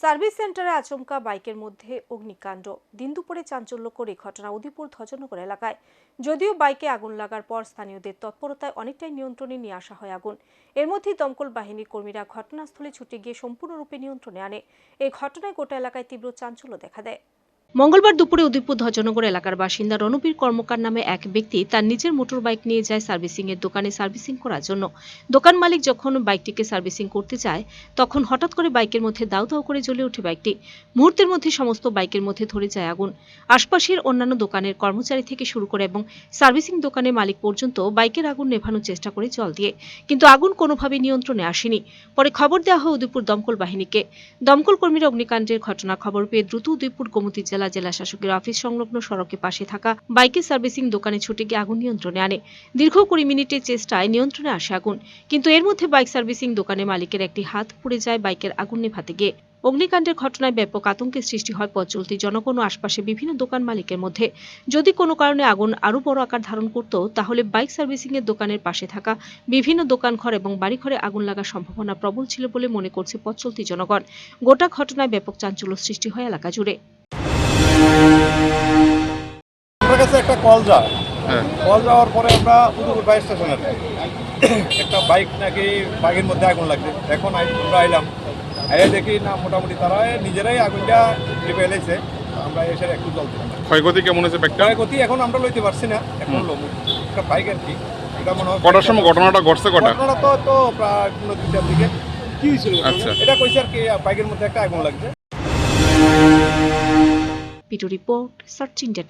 Service সেন্টারে আচমকা বাইকের মধ্যে অগ্নিকাণ্ড। দিন দুপুরে চাঞ্চল্যকর এই ঘটনা উদিপুর ধজনগর এলাকায়। যদিও বাইকে আগুন লাগার পর স্থানীয়দের তৎপরতায় অনেকটাই নিয়ন্ত্রণে নিয়ে আসা হয় আগুন। এর মধ্যেই দমকল বাহিনীর কর্মীরা ঘটনাস্থলে ছুটে গিয়ে সম্পূর্ণরূপে নিয়ন্ত্রণে আনে। এই ঘটনায় গোটা এলাকায় তীব্র চাঞ্চল্য দেখা দেয়। মঙ্গলবার দুপুরে উদয়পুর ধজনগর এলাকার বাসিন্দা রণবীর কর্মকার নামে এক ব্যক্তি তার নিজের মোটর বাইক নিয়ে যায় সার্ভিসিং এর দোকানে সার্ভিসিং করার জন্য। দোকান মালিক যখন বাইকটিকে সার্ভিসিং করতে যায়, তখন হঠাৎ করে বাইকের মধ্যে দাউ দাউ করে জ্বলে ওঠে বাইকটি। মুহূর্তের মধ্যে সমস্ত বাইকের মধ্যে ধরে যায় আগুন। আশপাশের অন্যান্য দোকানের কর্মচারী থেকে শুরু করে এবং সার্ভিসিং দোকানের মালিক পর্যন্ত বাইকের আগুন নেভানোর চেষ্টা করে জল দিয়ে। কিন্তু আগুন কোনোভাবে নিয়ন্ত্রণে আসেনি। পরে খবর দেওয়া হয় উদয়পুর দমকল বাহিনীকে। দমকল কর্মীরা অগ্নিকাণ্ডের ঘটনা খবর পেয়ে দ্রুত উদয়পুর গোমতী জেলা জেলা শাসকের অফিস সংলগ্ন সড়কের পাশে থাকা বাইকের সার্ভিসিং দোকানে ছুটে গিয়ে আগুন নিয়ন্ত্রণে আনে। দীর্ঘ কুড়ি মিনিটের চেষ্টায় নিয়ন্ত্রণে আসে আগুন, কিন্তু এর মধ্যে বাইক সার্ভিসিং দোকানে মালিকের একটি হাত পুড়ে যায় বাইকের আগুন নেভাতে গিয়ে। অগ্নিকাণ্ডের ঘটনায় ব্যাপক আতঙ্কের সৃষ্টি হয় পথ চলতি জনগণ ও আশপাশে বিভিন্ন দোকান মালিকের মধ্যে। যদি কোনো কারণে আগুন আরও বড় আকার ধারণ করত, তাহলে বাইক সার্ভিসিং এর দোকানের পাশে থাকা বিভিন্ন দোকানঘর এবং বাড়িঘরে আগুন লাগার সম্ভাবনা প্রবল ছিল বলে মনে করছে পথ চলতি জনগণ। গোটা ঘটনায় ব্যাপক চাঞ্চল্য সৃষ্টি হয় এলাকা জুড়ে। আমার কাছে একটা কল যায় হ্যাঁ। কল যাওয়ার পরে আমরা উদয়পুর ফায়ার স্টেশনে একটা বাইক নাকি বাইকের মধ্যে আগুন লাগছে। এখন আই- আমরা আইলাম। আইয়া দেখি না মোটামুটি তারা নিজেরাই আগুনটা লিপে এলেছে আমরা এসে একটু জল দিলাম। ক্ষয়ক্ষতি কেমন হয়েছে ব্যাগটা গতি এখন আমরা লইতে পারছি না। এখন লোক একটা বাইক আর কি। এটা মনে হয় কটার সময় ঘটনাটা ঘটছে কটা? ঘটনাটা তো তো প্রায় কোনো দুইটার দিকে। কি হয়েছিল আচ্ছা। এটা কইছে আর কি বাইকের মধ্যে একটা আগুন লাগছে। পিটু রিপোর্ট সার্চ ইন্ডিয়া